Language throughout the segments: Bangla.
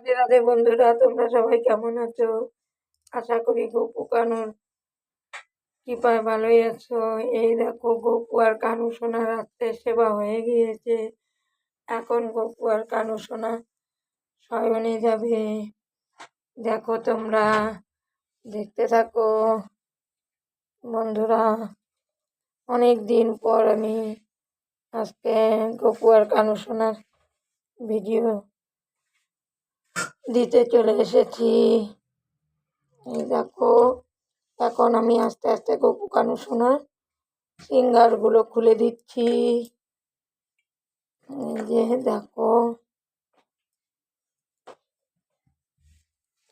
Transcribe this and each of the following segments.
রাধে রাধে বন্ধুরা, তোমরা সবাই কেমন আছো? আশা করি গপু কানুর কৃপায় ভালোই আছো। এই দেখো, গপু আর কানু সোনা রাত্রে সেবা হয়ে গিয়েছে। এখন গপু আর কানু সোনা শয়নে যাবে। দেখো তোমরা, দেখতে থাকো। বন্ধুরা, অনেক দিন পর আমি আজকে গপু আর কানু সোনার ভিডিও দিতে চলে এসেছি। দেখো, এখন আমি আস্তে আস্তে গপু কানু সোনার সিঙ্গারগুলো খুলে দিচ্ছি। যে দেখো,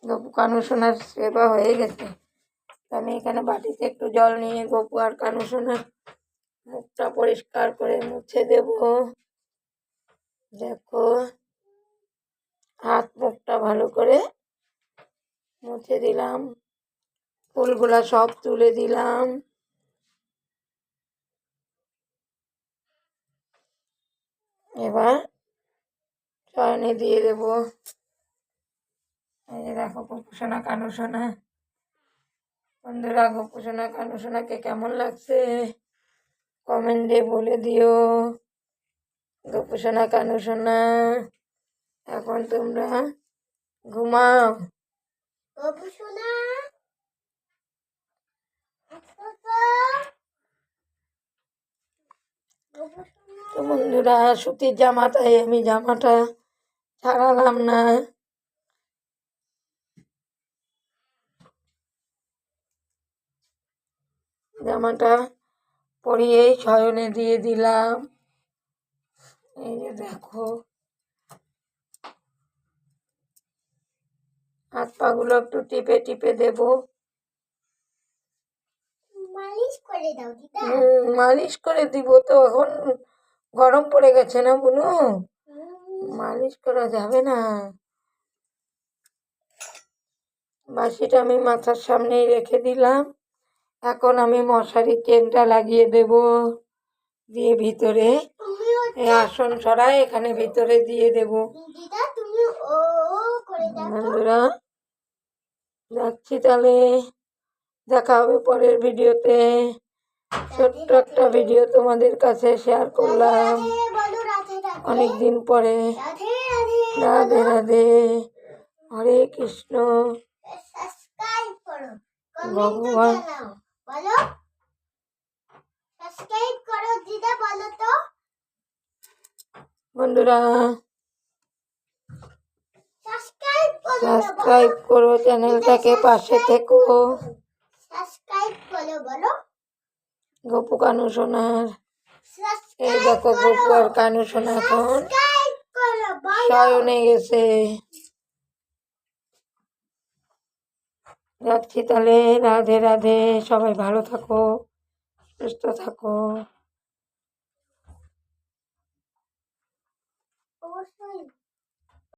গপু কানু সোনার সেবা হয়ে গেছে। আমি এখানে বাটিতে একটু জল নিয়ে গপু আর কানু সোনার মুখটা পরিষ্কার করে মুছে দেব। দেখো হাত মুখটা ভালো করে মুছে দিলাম। ফুলগুলা সব তুলে দিলাম। এবার চয়নে দিয়ে দেব। এই যে দেখো গোপুসোনা কানুসোনা। বন্ধুরা, গোপুসোনা কানুসোনাকে কেমন লাগছে? কমেন্টে বলে দিও। গোপুসোনা কানুসোনা। এখন তোমরা ঘুমাও। তো বন্ধুরা সুতির জামা তাই আমি জামাটা ছাড়ালাম না। জামাটা পরিয়েই শয়নে দিয়ে দিলাম। এই যে দেখো। পাগুলো একটু টিপে টিপে দেবো। মালিশ করে দাও দিদা। হুম, মালিশ করে দিব তো এখন গরম পড়ে গেছে না বুনু? মালিশ করা যাবে না। বাসিটা আমি মাথার সামনেই রেখে দিলাম। এখন আমি মশারির চেনটা লাগিয়ে দেব দিয়ে ভিতরে। এই আসন সরাই এখানে ভিতরে দিয়ে দেব। বন্ধুরা যাচ্ছি তাহলে। দেখা হবে পরের ভিডিওতে। ছোট্ট একটা ভিডিও তোমাদের কাছে শেয়ার করলাম। অনেক দিন পরে। রাধে রাধে। হরে কৃষ্ণ। ভগবান। বলো সাবস্ক্রাইব করো দিদা বলো তো। বন্ধুরা সাবস্ক্রাইব করো চ্যানেলটাকে পাশে থেকো। সাবস্ক্রাইব করো বলো। গপু কানু সোনার এই দেখো গপু আর কানু সোনা এখন শয়নে গেছে। যাচ্ছি তাহলে রাধে রাধে। সবাই ভালো থাকো সুস্থ থাকো। অবশ্যই।